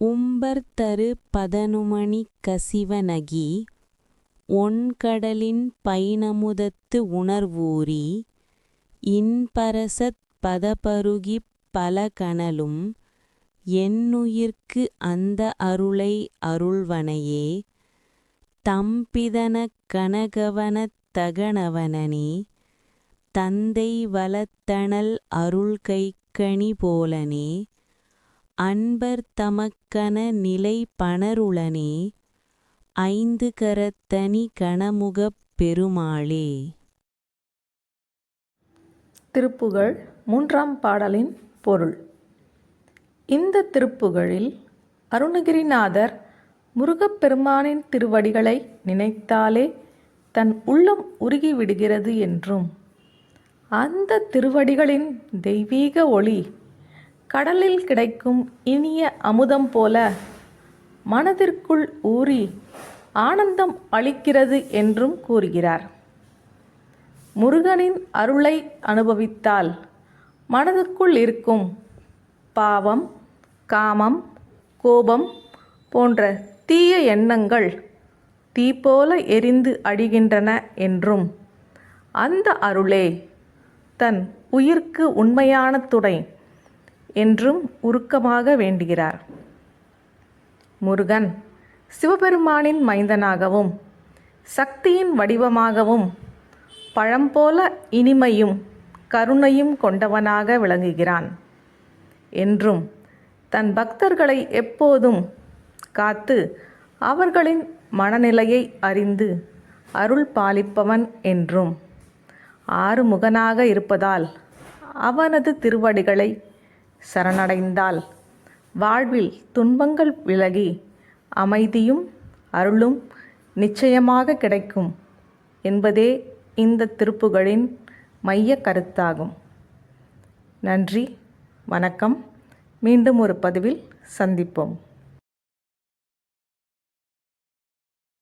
உம்பர்தரு பதனுமணி கசிவநகி ஒண்கடலின் பைனமுதத்து உணர்வூறி இன்பரசத் பதபருகிப் பலகனலும் என்னுயிர்க்கு அந்த அருளை அருள்வனையே தம்பிதனக் கனகவனத் தகனவனனே தந்தை வலத்தணல் அருள்கைக்கணி போலனே அன்பர் தமக்கன நிலை பணருளனே ஐந்து கரத்தனி கணமுகப் பெருமாளே. திருப்புகழ் மூன்றாம் பாடலின் பொருள். இந்த திருப்புகழில் அருணகிரிநாதர் முருகப்பெருமானின் திருவடிகளை நினைத்தாலே தன் உள்ளம் உருகிவிடுகிறது என்றும் அந்த திருவடிகளின் தெய்வீக ஒளி கடலில் கிடைக்கும் இனிய அமுதம் போல மனதிற்குள் ஊறி ஆனந்தம் அளிக்கிறது என்றும் கூறுகிறார். முருகனின் அருளை அனுபவித்தால் மனதுக்குள் இருக்கும் பாவம் காமம் கோபம் போன்ற தீய எண்ணங்கள் தீ போல எரிந்து அழிகின்றன என்றும் அந்த அருளே தன் உயிர்க்கு உண்மையான துணை என்றும் உருக்கமாக வேண்டுகிறார். முருகன் சிவபெருமானின் மைந்தனாகவும் சக்தியின் வடிவமாகவும் பழம்போல இனிமையும் கருணையும் கொண்டவனாக விளங்குகிறான். என்றும் தன் பக்தர்களை எப்போதும் காத்து அவர்களின் மனநிலையை அறிந்து அருள் பாலிப்பவன் என்றும் ஆறுமுகனாக இருப்பதால் அவனது திருவடிகளை சரணடைந்தால் வாழ்வில் துன்பங்கள் விலகி அமைதியும் அருளும் நிச்சயமாக கிடைக்கும் என்பதே இந்த திருப்புகளின் மைய கருத்தாகும். நன்றி வணக்கம். மீண்டும் ஒரு பதிவில் சந்திப்போம்.